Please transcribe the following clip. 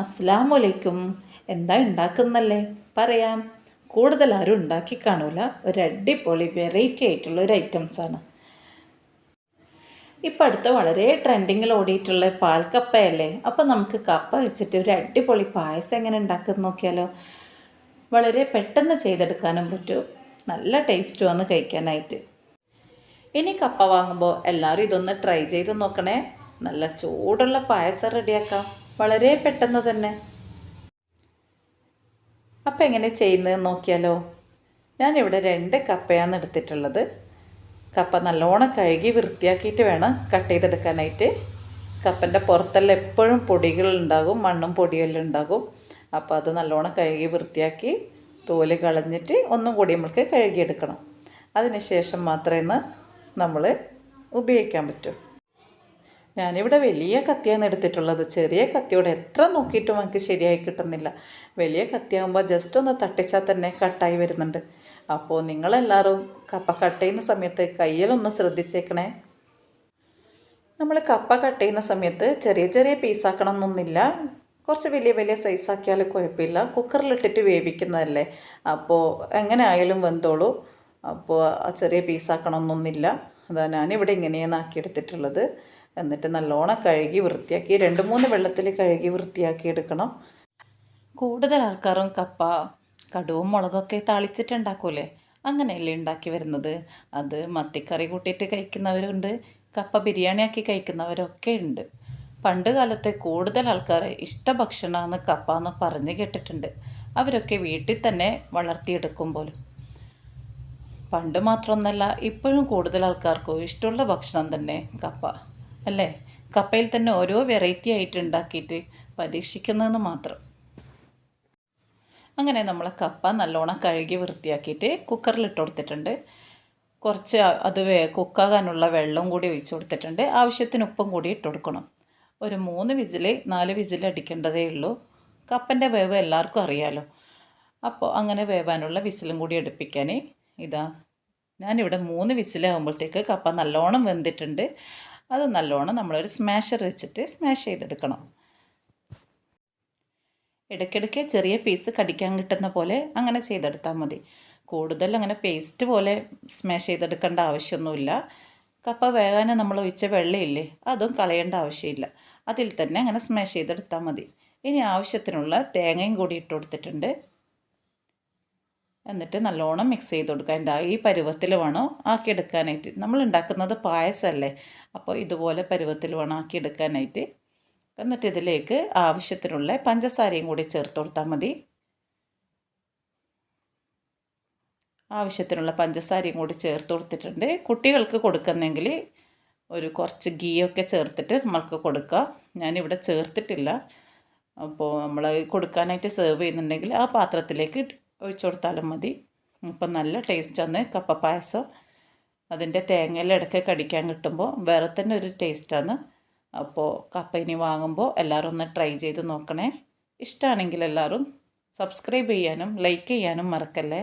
അസ്സാമലൈക്കും എന്താ ഉണ്ടാക്കുന്നല്ലേ? പറയാം. കൂടുതൽ ആരും ഉണ്ടാക്കി കാണൂല. ഒരു അടിപൊളി വെറൈറ്റി ആയിട്ടുള്ള ഒരു ഐറ്റംസാണ് ഇപ്പം അടുത്ത് വളരെ ട്രെൻഡിങ്ങിൽ ഓടിയിട്ടുള്ള പാൽക്കപ്പയല്ലേ? അപ്പം നമുക്ക് കപ്പ വെച്ചിട്ട് ഒരു അടിപൊളി പായസം എങ്ങനെ ഉണ്ടാക്കുന്ന നോക്കിയാലോ? വളരെ പെട്ടെന്ന് ചെയ്തെടുക്കാനും പറ്റും. നല്ല ടേസ്റ്റ് ടേസ്റ്റുമാണ് കഴിക്കാനായിട്ട്. ഇനി കപ്പ വാങ്ങുമ്പോൾ എല്ലാവരും ഇതൊന്ന് ട്രൈ ചെയ്ത് നോക്കണേ. നല്ല ചൂടുള്ള പായസം റെഡിയാക്കാം വളരെ പെട്ടെന്ന് തന്നെ. അപ്പം എങ്ങനെ ചെയ്യുന്നത് നോക്കിയാലോ? ഞാനിവിടെ രണ്ട് കപ്പയാണ് എടുത്തിട്ടുള്ളത്. കപ്പ നല്ലോണം കഴുകി വൃത്തിയാക്കിയിട്ട് വേണം കട്ട് ചെയ്തെടുക്കാനായിട്ട്. കപ്പന്റെ പുറത്തെല്ലാം എപ്പോഴും പൊടികളുണ്ടാകും മണ്ണും പൊടിയെല്ലാം ഉണ്ടാകും. അപ്പോൾ അത് നല്ലോണം കഴുകി വൃത്തിയാക്കി തോൽ കളഞ്ഞിട്ട് ഒന്നും കൂടി നമ്മൾക്ക് കഴുകിയെടുക്കണം. അതിന് ശേഷം മാത്രമേ നമ്മൾ ഉപയോഗിക്കാൻ പറ്റൂ. ഞാനിവിടെ വലിയ കത്തിയാണ് എടുത്തിട്ടുള്ളത്. ചെറിയ കത്തിയോടെ എത്ര നോക്കിയിട്ടും എനിക്ക് ശരിയായി കിട്ടുന്നില്ല. വലിയ കത്തിയാകുമ്പോൾ ജസ്റ്റ് ഒന്ന് തട്ടിച്ചാൽ തന്നെ കട്ടായി വരുന്നുണ്ട്. അപ്പോൾ നിങ്ങളെല്ലാവരും കപ്പ കട്ട് ചെയ്യുന്ന സമയത്ത് കയ്യിലൊന്ന് ശ്രദ്ധിച്ചേക്കണേ. നമ്മൾ കപ്പ കട്ട് ചെയ്യുന്ന സമയത്ത് ചെറിയ ചെറിയ പീസാക്കണം എന്നൊന്നുമില്ല കുറച്ച് വലിയ വലിയ സൈസാക്കിയാൽ കുഴപ്പമില്ല. കുക്കറിലിട്ടിട്ട് വേവിക്കുന്നതല്ലേ. അപ്പോൾ എങ്ങനെ ആയാലും വെന്തോളൂ അപ്പോൾ ചെറിയ പീസാക്കണം എന്നൊന്നുമില്ല അതാ ഞാനിവിടെ ഇങ്ങനെയാണ് ആക്കിയെടുത്തിട്ടുള്ളത്. എന്നിട്ട് നല്ലോണം കഴുകി വൃത്തിയാക്കി രണ്ട് മൂന്ന് വെള്ളത്തിൽ കഴുകി വൃത്തിയാക്കി എടുക്കണം. കൂടുതൽ ആൾക്കാരും കപ്പ കടുവും മുളകൊക്കെ താളിച്ചിട്ടുണ്ടാക്കൂലേ? അങ്ങനെയല്ലേ ഉണ്ടാക്കി വരുന്നത്. അത് മത്തിക്കറി കൂട്ടിയിട്ട് കഴിക്കുന്നവരുണ്ട് കപ്പ ബിരിയാണിയാക്കി കഴിക്കുന്നവരൊക്കെ ഉണ്ട്. പണ്ട് കാലത്തെ കൂടുതൽ ആൾക്കാർ ഇഷ്ടഭക്ഷണമാണ് കപ്പ എന്ന് പറഞ്ഞ് കേട്ടിട്ടുണ്ട്. അവരൊക്കെ വീട്ടിൽ തന്നെ വളർത്തിയെടുക്കും പോലും. പണ്ട് മാത്രമൊന്നല്ല ഇപ്പോഴും കൂടുതൽ ആൾക്കാർക്കും ഇഷ്ടമുള്ള ഭക്ഷണം തന്നെ കപ്പ. അല്ലേ? കപ്പയിൽ തന്നെ ഓരോ വെറൈറ്റി ആയിട്ട് ഉണ്ടാക്കിയിട്ട് പരീക്ഷിക്കുന്നതെന്ന് മാത്രം. അങ്ങനെ നമ്മൾ കപ്പ നല്ലോണം കഴുകി വൃത്തിയാക്കിയിട്ട് കുക്കറിൽ ഇട്ട് കൊടുത്തിട്ടുണ്ട്. കുറച്ച് അത് കുക്കാകാനുള്ള വെള്ളം കൂടി ഒഴിച്ചു കൊടുത്തിട്ടുണ്ട്. ആവശ്യത്തിന് ഉപ്പും കൂടി ഇട്ട് കൊടുക്കണം. ഒരു മൂന്ന് വിസിൽ നാല് വിസിൽ അടിക്കേണ്ടതേ ഉള്ളൂ. കപ്പന്റെ വേവ് എല്ലാവർക്കും അറിയാലോ. അപ്പോൾ അങ്ങനെ വേവാനുള്ള വിസിലും കൂടി എടുപ്പിക്കാൻ ഇതാ ഞാനിവിടെ മൂന്ന് വിസിലാകുമ്പോഴത്തേക്ക് കപ്പ നല്ലോണം വെന്തിട്ടുണ്ട്. അത് നല്ലോണം നമ്മളൊരു സ്മാഷർ വെച്ചിട്ട് സ്മാഷ് ചെയ്തെടുക്കണം. ഇടയ്ക്കിടയ്ക്ക് ചെറിയ പീസ് കടിക്കാൻ കിട്ടുന്ന പോലെ അങ്ങനെ ചെയ്തെടുത്താൽ മതി. കൂടുതൽ അങ്ങനെ പേസ്റ്റ് പോലെ സ്മാഷ് ചെയ്തെടുക്കേണ്ട ആവശ്യമൊന്നുമില്ല. കപ്പ വേകാൻ നമ്മൾ ഒഴിച്ച വെള്ളമില്ലേ അതും കളയേണ്ട ആവശ്യമില്ല. അതിൽ തന്നെ അങ്ങനെ സ്മാഷ് ചെയ്തെടുത്താൽ മതി. ഇനി ആവശ്യത്തിനുള്ള തേങ്ങയും കൂടി ഇട്ട് കൊടുത്തിട്ടുണ്ട്. എന്നിട്ട് നല്ലോണം മിക്സ് ചെയ്ത് കൊടുക്കുക. അതിന്റെ ഈ പരുവത്തിൽ വേണം ആക്കിയെടുക്കാനായിട്ട്. നമ്മൾ ഉണ്ടാക്കുന്നത് പായസമല്ലേ? അപ്പോൾ ഇതുപോലെ പരുവത്തിൽ വേണം ആക്കിയെടുക്കാനായിട്ട്. എന്നിട്ട് ഇതിലേക്ക് ആവശ്യത്തിനുള്ള പഞ്ചസാരയും കൂടി ചേർത്ത് കൊടുത്താൽ മതി. ആവശ്യത്തിനുള്ള പഞ്ചസാരയും കൂടി ചേർത്ത് കൊടുത്തിട്ടുണ്ട്. കുട്ടികൾക്ക് കൊടുക്കുന്നെങ്കിൽ ഒരു കുറച്ച് ഗീയൊക്കെ ചേർത്തിട്ട് നമ്മൾക്ക് കൊടുക്കാം. ഞാനിവിടെ ചേർത്തിട്ടില്ല. അപ്പോൾ നമ്മൾ കൊടുക്കാനായിട്ട് സെർവ് ചെയ്യുന്നുണ്ടെങ്കിൽ ആ പാത്രത്തിലേക്ക് ഒഴിച്ചു കൊടുത്താലും മതി. അപ്പം നല്ല ടേസ്റ്റാണ് കപ്പ പായസം. അതിന്റെ തേങ്ങയിൽ ഇടയ്ക്ക് കടിക്കാൻ കിട്ടുമ്പോൾ വേറെ തന്നെ ഒരു ടേസ്റ്റാണ് അപ്പോൾ കപ്പ ഇനി വാങ്ങുമ്പോൾ എല്ലാവരും ഒന്ന് ട്രൈ ചെയ്ത് നോക്കണേ. ഇഷ്ടമാണെങ്കിൽ എല്ലാവരും സബ്സ്ക്രൈബ് ചെയ്യാനും ലൈക്ക് ചെയ്യാനും മറക്കല്ലേ.